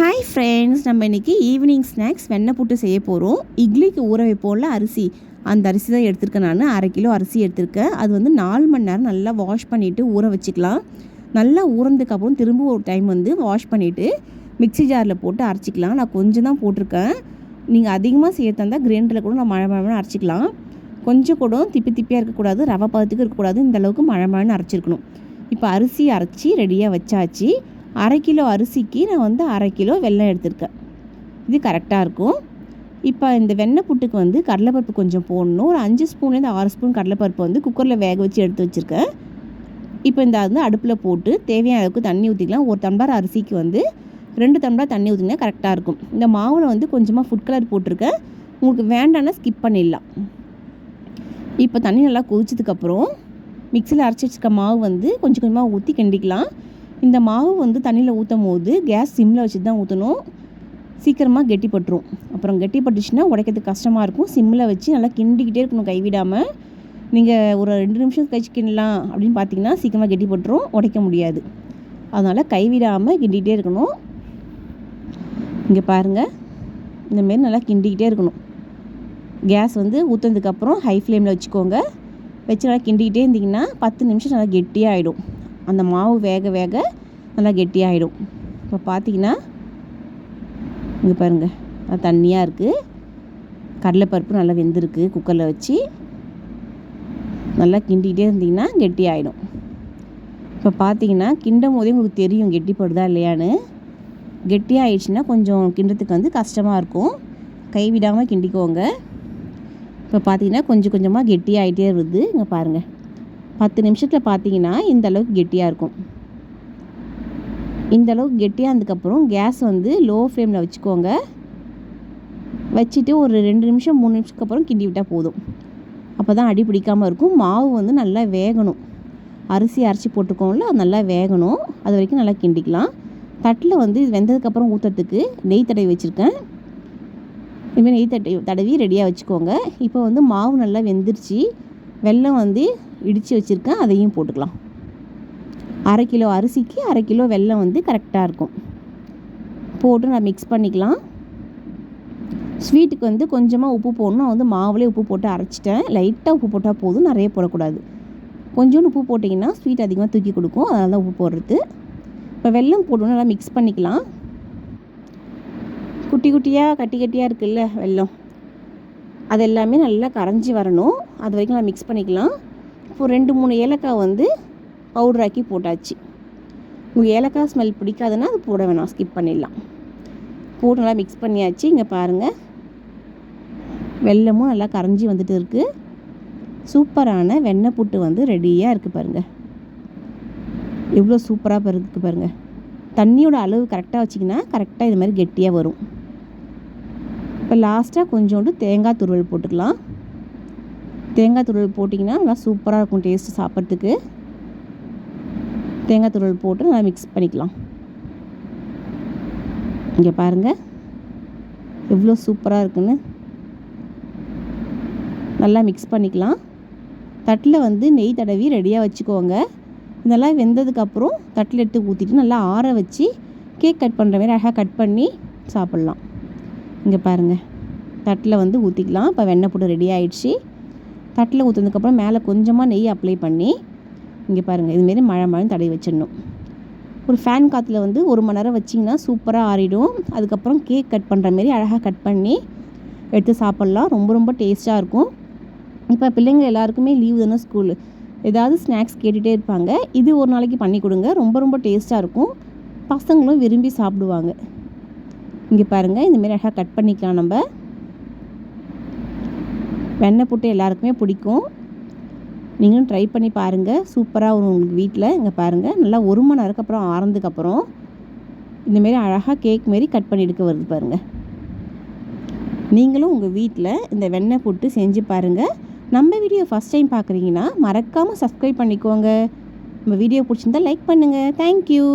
Hi friends நம்ம இன்றைக்கி evening snacks வெண்ணெய் புட்டு செய்ய போகிறோம் இட்லிக்கு ஊற வைப்போம்ல அரிசி. அந்த அரிசி தான் எடுத்திருக்கேன் நான். அரை கிலோ அரிசி எடுத்திருக்கேன். அது வந்து நாலு மணி நேரம் நல்லா வாஷ் பண்ணிவிட்டு ஊற வச்சுக்கலாம். நல்லா ஊறதுக்கப்புறம் திரும்ப ஒரு டைம் வந்து வாஷ் பண்ணிவிட்டு மிக்ஸி ஜாரில் போட்டு அரைச்சிக்கலாம். நான் கொஞ்சம் தான் போட்டிருக்கேன். நீங்கள் அதிகமாக செய்ய தந்தால் கிரைண்டரில் கூட நான் மழை மழை அரைச்சிக்கலாம். கொஞ்சம் கூட திப்பி திப்பியாக இருக்கக்கூடாது. ரவை பதத்துக்கு இருக்கக்கூடாது. இந்தளவுக்கு மழை மழைன்னு அரைச்சிருக்கணும். இப்போ அரிசி அரைச்சி ரெடியாக வச்சாச்சு. அரை கிலோ அரிசிக்கு நான் வந்து அரை கிலோ வெல்லம் எடுத்திருக்கேன். இது கரெக்டாக இருக்கும். இப்போ இந்த வெண்ணெய் புட்டுக்கு வந்து கடலைப்பருப்பு கொஞ்சம் போடணும். ஒரு அஞ்சு ஸ்பூன்லேருந்து ஆறு ஸ்பூன் கடலைப்பருப்பு வந்து குக்கரில் வேக வச்சு எடுத்து வச்சுருக்கேன். இப்போ இந்த வந்து அடுப்பில் போட்டு தேவையான அளவுக்கு தண்ணி ஊற்றிக்கலாம். ஒரு டம்ளர் அரிசிக்கு வந்து ரெண்டு டம்ளர் தண்ணி ஊற்றினா கரெக்டாக இருக்கும். இந்த மாவில் வந்து கொஞ்சமாக ஃபுட் கலர் போட்டிருக்கேன். உங்களுக்கு வேண்டாம்னா ஸ்கிப் பண்ணிடலாம். இப்போ தண்ணி நல்லா கொதிச்சதுக்கப்புறம் மிக்சியில் அரைச்சி வச்சுருக்க மாவு வந்து கொஞ்சம் கொஞ்சமாக ஊற்றி கிண்டிக்கலாம். இந்த மாவு வந்து தண்ணியில் ஊற்றும் போது கேஸ் சிம்மில் வச்சு தான் ஊற்றணும் சீக்கிரமாக கெட்டிப்பட்டுரும். அப்புறம் கெட்டிப்பட்டுச்சுன்னா உடைக்கிறதுக்கு கஷ்டமாக இருக்கும். சிம்மில் வச்சு நல்லா கிண்டிக்கிட்டே இருக்கணும் கைவிடாமல் நீங்கள் ஒரு ரெண்டு நிமிஷம் கழிச்சு கிண்டலாம் அப்படின்னு பார்த்தீங்கன்னா சீக்கிரமாக கெட்டிப்பட்டுரும். உடைக்க முடியாது. அதனால் கைவிடாமல் கிண்டிகிட்டே இருக்கணும். இங்கே பாருங்கள் இந்தமாரி நல்லா கிண்டிக்கிட்டே இருக்கணும். கேஸ் வந்து ஊற்றுனதுக்கப்புறம் ஹை ஃப்ளேமில் வச்சுக்கோங்க. வச்சு நல்லா கிண்டிக்கிட்டே இருந்திங்கன்னா பத்து நிமிஷம் நல்லா கெட்டியாகிடும் அந்த மாவு வேக வேக நல்லா கெட்டியாகிடும் இப்போ பார்த்தீங்கன்னா இங்கே பாருங்கள் தண்ணியாக இருக்குது கடலைப்பருப்பு நல்லா வெந்திருக்கு குக்கரில் வச்சு. நல்லா கிண்டிகிட்டே இருந்தீங்கன்னா கெட்டி ஆகிடும் இப்போ பார்த்தீங்கன்னா கிண்டும் போதே உங்களுக்கு தெரியும் கெட்டிப்படுதா இல்லையான்னு. கெட்டி ஆயிடுச்சுன்னா கொஞ்சம் கிண்டத்துக்கு வந்து கஷ்டமாக இருக்கும். கைவிடாமல் கிண்டிக்கோங்க. இப்போ பார்த்தீங்கன்னா கொஞ்சம் கொஞ்சமாக கெட்டி ஆகிட்டே இங்கே பாருங்கள் பத்து நிமிஷத்தில் பார்த்தீங்கன்னா இந்த அளவுக்கு கெட்டியாக இருக்கும். இந்த அளவுக்கு கேஸ் வந்து லோ ஃப்ளேமில் வச்சுக்கோங்க. வச்சுட்டு ஒரு ரெண்டு நிமிஷம் மூணு நிமிஷத்துக்கு அப்புறம் கிண்டி விட்டால் போதும். அப்போ தான் அடி பிடிக்காமல் இருக்கும். மாவு வந்து நல்லா வேகணும். அரிசி அரைச்சி போட்டுக்கோம்ல அது நல்லா வேகணும். அது வரைக்கும் நல்லா கிண்டிக்கலாம். தட்டில் வந்து இது வெந்ததுக்கப்புறம் ஊற்றுறதுக்கு நெய் தடவி வச்சுருக்கேன். இதுமாதிரி நெய் தட்டி தடவி ரெடியாக வச்சுக்கோங்க. இப்போ வந்து மாவு நல்லா வெந்துருச்சு. வெல்லம் வந்து இடித்து வச்சுருக்கேன். அதையும் போட்டுக்கலாம். அரை கிலோ அரிசிக்கு அரை கிலோ வெல்லம் வந்து கரெக்டாக இருக்கும். போட்டு நான் மிக்ஸ் பண்ணிக்கலாம். ஸ்வீட்டுக்கு வந்து கொஞ்சமாக உப்பு போடணும். நான் வந்து மாவுலேயே உப்பு போட்டு அரைச்சிட்டேன். லைட்டாக உப்பு போட்டால் போதும். நிறைய போடக்கூடாது. கொஞ்சோண்டு உப்பு போட்டிங்கன்னா ஸ்வீட் அதிகமாக தூக்கி கொடுக்கும். அதனால தான் உப்பு போடுறது. இப்போ வெல்லம் போடணும் நல்லா மிக்ஸ் பண்ணிக்கலாம். குட்டி குட்டியாக கட்டி கட்டியாக இருக்குல்ல வெல்லம். அது எல்லாமே நல்லா கரைஞ்சி வரணும். அது வரைக்கும் நான் மிக்ஸ் பண்ணிக்கலாம். இப்போ ரெண்டு மூணு ஏலக்காய் வந்து பவுடராக்கி போட்டாச்சு. உங்களுக்கு ஏலக்காய் ஸ்மெல் பிடிக்காதுன்னா அது போட வேணாம். ஸ்கிப் பண்ணிடலாம். போட்டு நல்லா மிக்ஸ் பண்ணியாச்சு. இங்கே பாருங்கள் வெள்ளமும் நல்லா கரைஞ்சி வந்துட்டு இருக்குது சூப்பரான வெண்ணெய் புட்டு வந்து ரெடியாக இருக்குது பாருங்கள் எவ்வளோ சூப்பராக இருக்குது பாருங்கள் தண்ணியோட அளவு கரெக்டாக வச்சிங்கன்னா கரெக்டாக இது மாதிரி கெட்டியாக வரும். இப்போ லாஸ்ட்டாக கொஞ்சோண்டு தேங்காய் துருவல் போட்டுக்கலாம். தேங்காய் துருவல் போட்டிங்கன்னா நல்லா சூப்பராக இருக்கும் டேஸ்ட்டு சாப்பிட்றதுக்கு. தேங்காய் துருள் போட்டு நல்லா மிக்ஸ் பண்ணிக்கலாம். இங்கே பாருங்கள் எவ்வளோ சூப்பராக இருக்குன்னு. நல்லா மிக்ஸ் பண்ணிக்கலாம். தட்டில் வந்து நெய் தடவி ரெடியாக வச்சுக்கோங்க. இதெல்லாம் வெந்ததுக்கப்புறம் தட்டில் எடுத்து ஊற்றிட்டு நல்லா ஆற வச்சு கேக் கட் பண்ணுற மாதிரி அழகாக கட் பண்ணி சாப்பிட்லாம். இங்கே பாருங்கள் தட்டில் வந்து ஊற்றிக்கலாம் இப்போ வெண்ணெய் போட்டு ரெடி ஆகிடுச்சு தட்டில் ஊற்றுனதுக்கப்புறம் மேலே கொஞ்சமாக நெய் அப்ளை பண்ணி இங்கே பாருங்கள் இதுமாரி மழை மழை தடவி வச்சிடணும். ஒரு ஃபேன் காற்றுல வந்து ஒரு மணி நேரம் வச்சிங்கன்னா சூப்பராக ஆறிடும். அதுக்கப்புறம் கேக் கட் பண்ணுற மாரி அழகாக கட் பண்ணி எடுத்து சாப்பிட்லாம். ரொம்ப ரொம்ப டேஸ்ட்டாக இருக்கும். இப்போ பிள்ளைங்க எல்லாருக்குமே லீவ் தானே ஸ்கூலு ஏதாவது ஸ்நாக்ஸ் கேட்டுகிட்டே இருப்பாங்க. இது ஒரு நாளைக்கு பண்ணி கொடுங்க. ரொம்ப ரொம்ப டேஸ்ட்டாக இருக்கும். பசங்களும் விரும்பி சாப்பிடுவாங்க. இங்கே பாருங்கள் இந்தமாரி அழகாக கட் பண்ணிக்கலாம் நம்ம. வெண்ணெய் புட்டு எல்லாருக்குமே பிடிக்கும். நீங்களும் ட்ரை பண்ணி பாருங்கள் சூப்பராக வரும் உங்களுக்கு வீட்டில் இங்கே பாருங்கள் நல்லா ஒரு மணி நேரத்துக்கு அப்புறம் ஆறதுக்கப்புறம் இந்தமாரி அழகாக கேக் மாரி கட் பண்ணி எடுக்க வருது பாருங்கள் நீங்களும் உங்கள் வீட்டில் இந்த வெண்ணெய் புட்டு செஞ்சு பாருங்கள் நம்ம வீடியோ ஃபஸ்ட் டைம் பார்க்குறீங்கன்னா மறக்காமல் சப்ஸ்கிரைப் பண்ணிக்கோங்க. நம்ம வீடியோ பிடிச்சிருந்தா லைக் பண்ணுங்கள் தேங்க்யூ